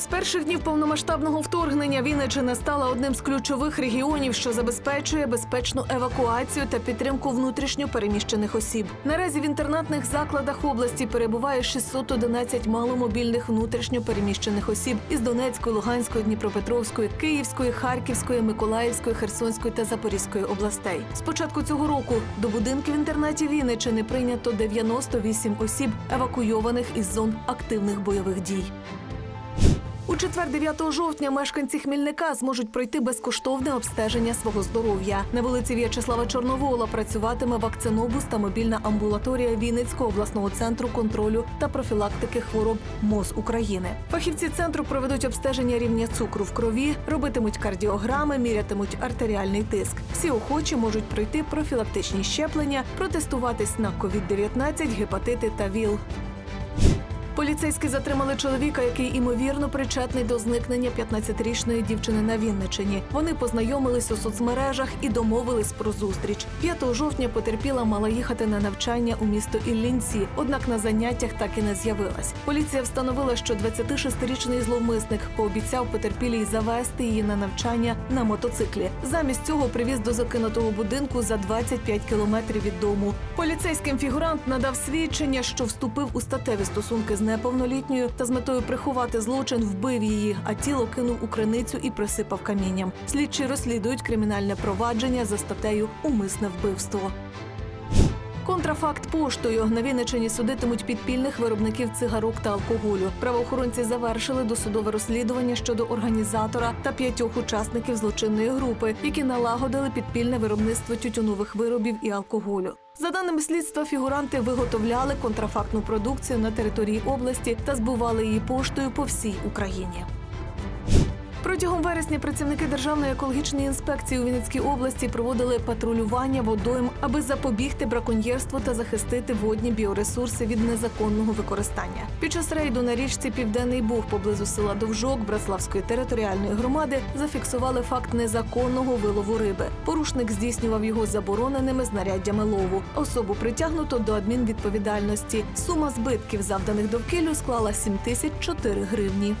З перших днів повномасштабного вторгнення Вінниччина стала одним з ключових регіонів, що забезпечує безпечну евакуацію та підтримку внутрішньо переміщених осіб. Наразі в інтернатних закладах області перебуває 611 маломобільних внутрішньо переміщених осіб із Донецької, Луганської, Дніпропетровської, Київської, Харківської, Миколаївської, Херсонської та Запорізької областей. З початку цього року до будинків інтернатів Вінниччини прийнято 98 осіб, евакуйованих із зон активних бойових дій. У четвер 9 жовтня мешканці Хмільника зможуть пройти безкоштовне обстеження свого здоров'я. На вулиці В'ячеслава Чорновола працюватиме вакцинобус та мобільна амбулаторія Вінницького обласного центру контролю та профілактики хвороб МОЗ України. Фахівці центру проведуть обстеження рівня цукру в крові, робитимуть кардіограми, мірятимуть артеріальний тиск. Всі охочі можуть пройти профілактичні щеплення, протестуватись на COVID-19, гепатити та ВІЛ. Поліцейські затримали чоловіка, який імовірно причетний до зникнення 15-річної дівчини на Вінничині. Вони познайомились у соцмережах і домовились про зустріч. 5 жовтня потерпіла мала їхати на навчання у місто Іллінці, однак на заняттях так і не з'явилась. Поліція встановила, що 26-річний зловмисник пообіцяв потерпілій завести її на навчання на мотоциклі. Замість цього привіз до закинутого будинку за 25 кілометрів від дому. Поліцейським фігурант надав свідчення, що вступив у статеві стосунки з неповнолітньою та з метою приховати злочин вбив її, а тіло кинув у криницю і присипав камінням. Слідчі розслідують кримінальне провадження за статтею Умисне вбивство. Контрафакт поштою на Вінничині судитимуть підпільних виробників цигарок та алкоголю. Правоохоронці завершили досудове розслідування щодо організатора та п'ятьох учасників злочинної групи, які налагодили підпільне виробництво тютюнових виробів і алкоголю. За даними слідства, фігуранти виготовляли контрафактну продукцію на території області та збували її поштою по всій Україні. Протягом вересня працівники Державної екологічної інспекції у Вінницькій області проводили патрулювання водойм, аби запобігти браконьєрству та захистити водні біоресурси від незаконного використання. Під час рейду на річці Південний Буг поблизу села Довжок Браславської територіальної громади зафіксували факт незаконного вилову риби. Порушник здійснював його забороненими знаряддями лову. Особу притягнуто до адмінвідповідальності. Сума збитків, завданих довкіллю, склала 7004 гривні.